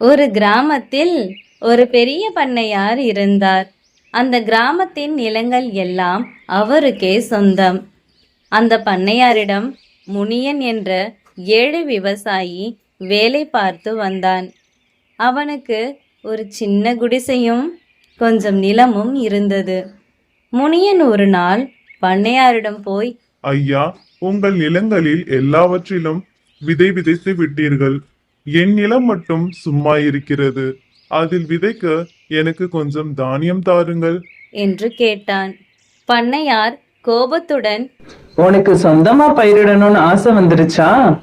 ஒரு கிராமத்தில் ஒரு பெரிய பண்ணையார் இருந்தார். அந்த கிராமத்தின் நிலங்கள் எல்லாம் அவருக்கே சொந்தம். அந்த பண்ணையாரிடம் முனியன் என்ற ஏழை விவசாயி வேலை பார்த்து வந்தான். அவனுக்கு ஒரு சின்ன குடிசையும் கொஞ்சம் நிலமும் இருந்தது. முனியன் ஒரு நாள் பண்ணையாரிடம் போய் ஐயா உங்கள் நிலங்களில் எல்லாவற்றிலும் விதை விதைத்து விட்டீர்கள். என் நிலம் மட்டும் சும்மா இருக்கிறது. அதில் விதைக்க எனக்கு கொஞ்சம் தானியம் தாருங்கள். என்று கேட்டான். பண்ணையார் கோபத்துடன் உனக்கு சொந்தமா பயிரிடணும்னு ஆசை வந்துருச்சா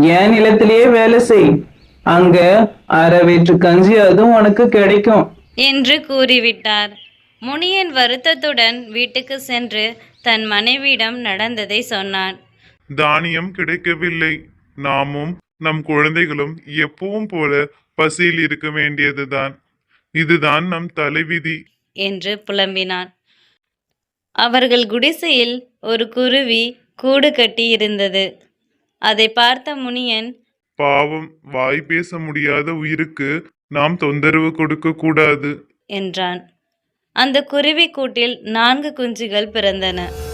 என் நிலத்திலேயே வேலை செய். அங்க அரை வீட்டு கஞ்சி அதுவும் உனக்கு கிடைக்கும். என்று கூறிவிட்டார். முனியன் வருத்தத்துடன் வீட்டுக்கு சென்று தன் மனைவியிடம் நடந்ததை சொன்னான். தானியம் கிடைக்கவில்லை. நாமும் நம் குழந்தைகளும் எப்பவும் போல பசியில் இருக்க வேண்டியதுதான். இதுதான் நம் தலைவிதி. என்று புலம்பினான். அவர்கள் குடிசையில் ஒரு குருவி கூடு கட்டி இருந்தது. அதை பார்த்த முனியன் பாவம் வாய் பேச முடியாத உயிருக்கு நாம் தொந்தரவு கொடுக்க கூடாது. என்றான். அந்த குருவி கூட்டில் நான்கு குஞ்சுகள் பிறந்தன.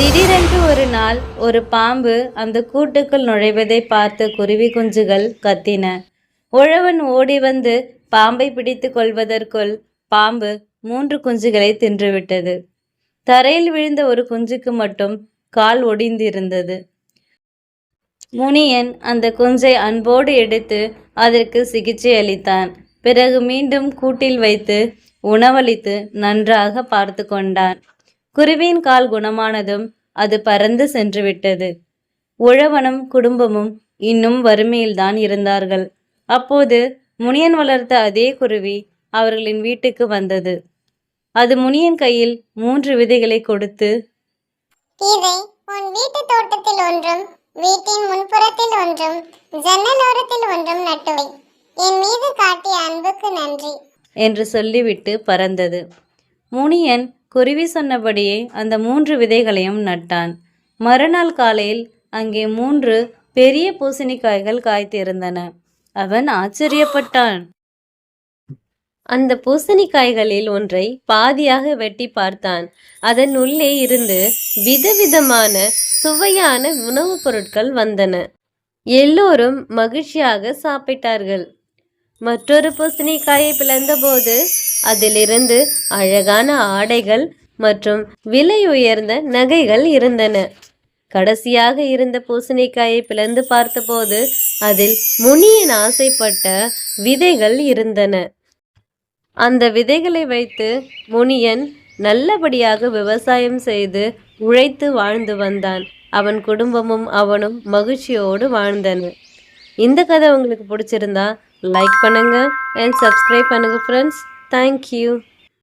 திடீரென்று ஒரு நாள் ஒரு பாம்பு அந்த கூட்டுக்குள் நுழைவதை பார்த்த குருவி குஞ்சுகள் கத்தின. உழவன் ஓடி வந்து பாம்பை பிடித்து கொள்வதற்குள் பாம்பு மூன்று குஞ்சுகளை தின்றுவிட்டது. தரையில் விழுந்த ஒரு குஞ்சுக்கு மட்டும் கால் ஒடிந்திருந்தது. முனியன் அந்த குஞ்சை அன்போடு எடுத்து அதற்கு சிகிச்சை அளித்தான். பிறகு மீண்டும் கூட்டில் வைத்து உணவளித்து நன்றாக பார்த்து கொண்டான். குருவியின் கால் குணமானதும் அது பறந்து சென்று விட்டது உழவனும் குடும்பமும் இன்னும் வறுமையில்தான் இருந்தார்கள். அப்போது முனியன் வளர்த்த அதே குருவி அவர்களின் வீட்டுக்கு வந்தது. அது முனியன் கையில் மூன்று விதைகளை கொடுத்து இதை உன் வீட்டு தோட்டத்தில் ஒன்றும் வீட்டின் முன்புறத்தில் ஒன்றும் ஜன்னலோரத்தில் ஒன்றும் நட்டுவை. என் மீது காட்டிய அன்புக்கு நன்றி. என்று சொல்லிவிட்டு பறந்தது. முனியன் குருவி சொன்னபடியே அந்த மூன்று விதைகளையும் நட்டான். மறுநாள் காலையில் அங்கே மூன்று பெரிய பூசணிக்காய்கள் காய்த்திருந்தன. அவன் ஆச்சரியப்பட்டான். அந்த பூசணிக்காய்களில் ஒன்றை பாதியாக வெட்டி பார்த்தான். அதன் உள்ளே இருந்து விதவிதமான சுவையான உணவுப் பொருட்கள் வந்தன. எல்லோரும் மகிழ்ச்சியாக சாப்பிட்டார்கள். மற்றொரு பூசணிக்காயை பிளந்தபோது அதிலிருந்து அழகான ஆடைகள் மற்றும் விலை உயர்ந்த நகைகள் இருந்தன. கடைசியாக இருந்த பூசணிக்காயை பிளந்து பார்த்தபோது அதில் முனியன் ஆசைப்பட்ட விதைகள் இருந்தன. அந்த விதைகளை வைத்து முனியன் நல்லபடியாக விவசாயம் செய்து உழைத்து வாழ்ந்து வந்தான். அவன் குடும்பமும் அவனும் மகிழ்ச்சியோடு வாழ்ந்தன. இந்த கதை உங்களுக்கு பிடிச்சிருந்தா லைக் பண்ணுங்க அண்ட் சப்ஸ்கிரைப் பண்ணுங்க ஃப்ரெண்ட்ஸ் Thank you.